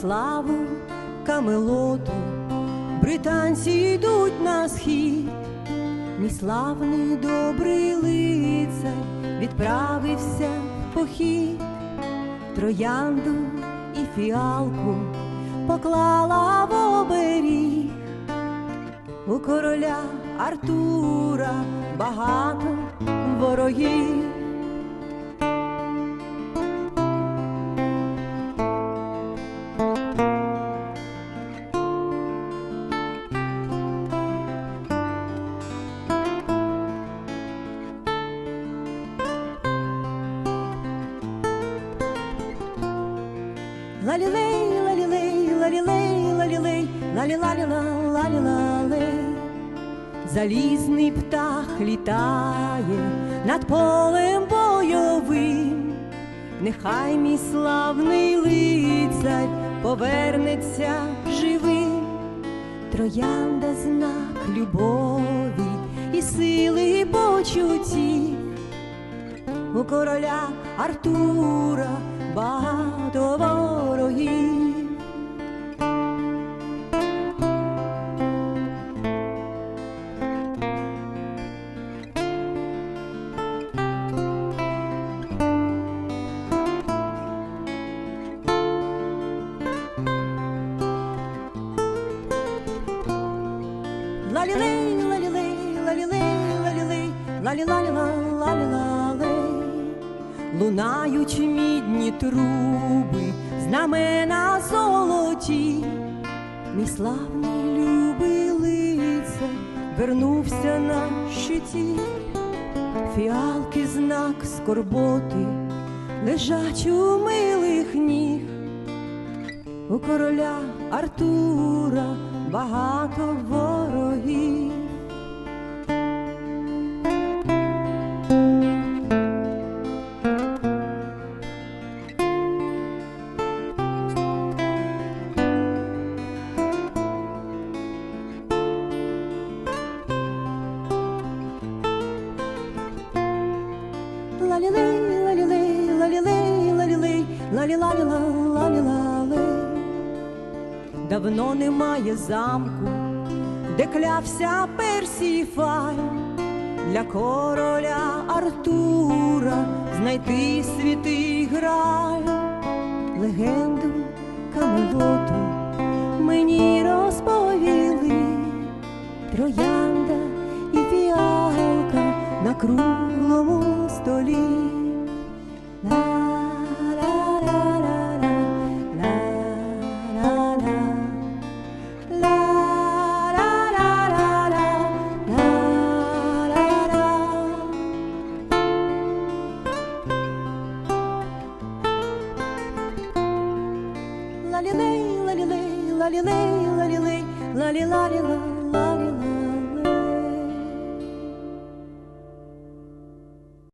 славу Камелоту британці йдуть на схід. Мій славний добрий лицар відправився в похід. Троянду і фіалку поклала в оберіг. У короля Артура багато ворогів. Лалілей, лалілей, лалілей, лалілей, лалілаліла, лалілалей. Залізний птах літає над полем бойовим, нехай мій славний лицар повернеться живим, троянда знак любові і сили почуттів. У короля Артура багато ворогів. Лалілей, лалілей, лалілей, лалілей, лалілаліла, лалілалей. Лунають мідні труби, знамена золоті, мій славний любий лицар вернувся на щиті, фіалки знак скорботи лежать у милих ніг. У короля Артура багато ворогів. Лалілей, лалілей, лалілей, лалілей, лалілаліла, лалілалей. Давно немає замку, де клявся Персіфай для короля Артура знайти святий граль, легенду Камелоту мені розповіли, троянда круглому столі. Лалілей, лалілей, лалілей, лалілей, лалілаліла,